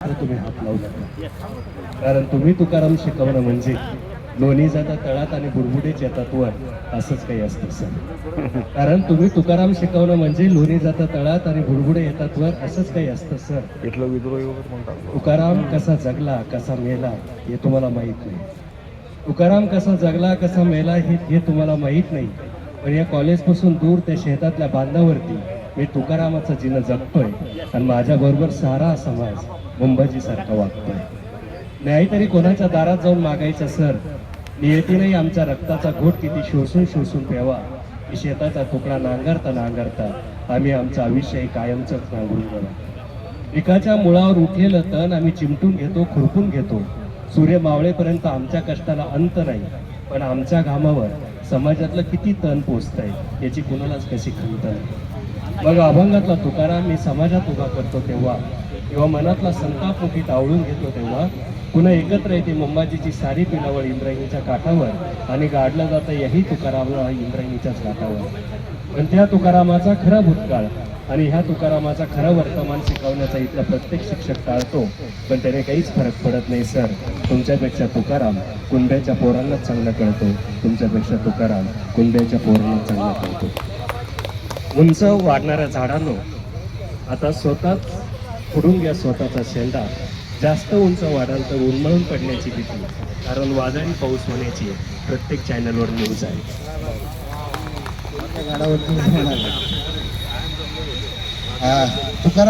तुम्ही हात लावू नका. कारण तुम्ही तुकाराम शिकवणं म्हणजे लोणी जाता तळात आणि बुडबुडेच येतात वर. असंच काही असतं सर. कारण तुम्ही तुकाराम शिकवणं म्हणजे लोणी जाता तळात आणि बुडबुडे येतात वर. असंच काही असतं सर. इथलं विद्रोही तुकाराम कसा जगला कसा मेला हे तुम्हाला माहीत नाही. तुकाराम कसा जगला कसा मेला हे हे तुम्हाला माहीत नाही. पण या कॉलेजपासून दूर त्या शेतातल्या बांधावरती मी तुकारामाचं जिनं जगतोय आणि माझ्याबरोबर सारा समाज मुंबईसारखा वागतोय. नाही तरी कोणाच्या दारात जाऊन मागायचं सर नियतीनेही आमच्या रक्ताचा घोट किती शोषून शोषून प्यावा की शेताचा तुकडा नांगरता नांगरता आम्ही आमचं आयुष्यही कायमचंच नांगरून गेला पिकाच्या मुळावर उठलेलं तण आम्ही चिमटून घेतो खुरपून घेतो. सूर्य मावळेपर्यंत आमच्या कष्टाला अंत नाही पण आमच्या घामावर समाजातलं किती तण पोचतंय याची कुणालाच कशी खंत नाही. मग अभंगातला तुकाराम मी समाजात उभा करतो तेव्हा किंवा मनातला संताप मुठीत आवळून घेतो तेव्हा पुन्हा एकत्र येते मुंबाजीची सारी पिलावळ इंद्रायणीच्या काठावर आणि गाडलं जातं याही तुकारामला इंद्रायणीच्याच काठावर. पण त्या तुकारामाचा खरा भूतकाळ आणि ह्या तुकारामाचा खरा वर्तमान शिकवण्याचा इथला प्रत्येक शिक्षक टाळतो पण त्याने काहीच फरक पडत नाही सर. तुमच्यापेक्षा तुकाराम कुंड्याच्या पोरांनाच चांगलं कळतो. तुमच्यापेक्षा तुकाराम कुंड्याच्या पोरांना चांगलं कळतो. उंच वाढणाऱ्या झाडांनो आता स्वतःच फुडून घ्या स्वतःचा शेंडा. जास्त उंच वाढाल तर उन्मळून पडण्याची भीती. कारण वादळी पाऊस होण्याची प्रत्येक चॅनलवर न्यूज आहे. तुकाराम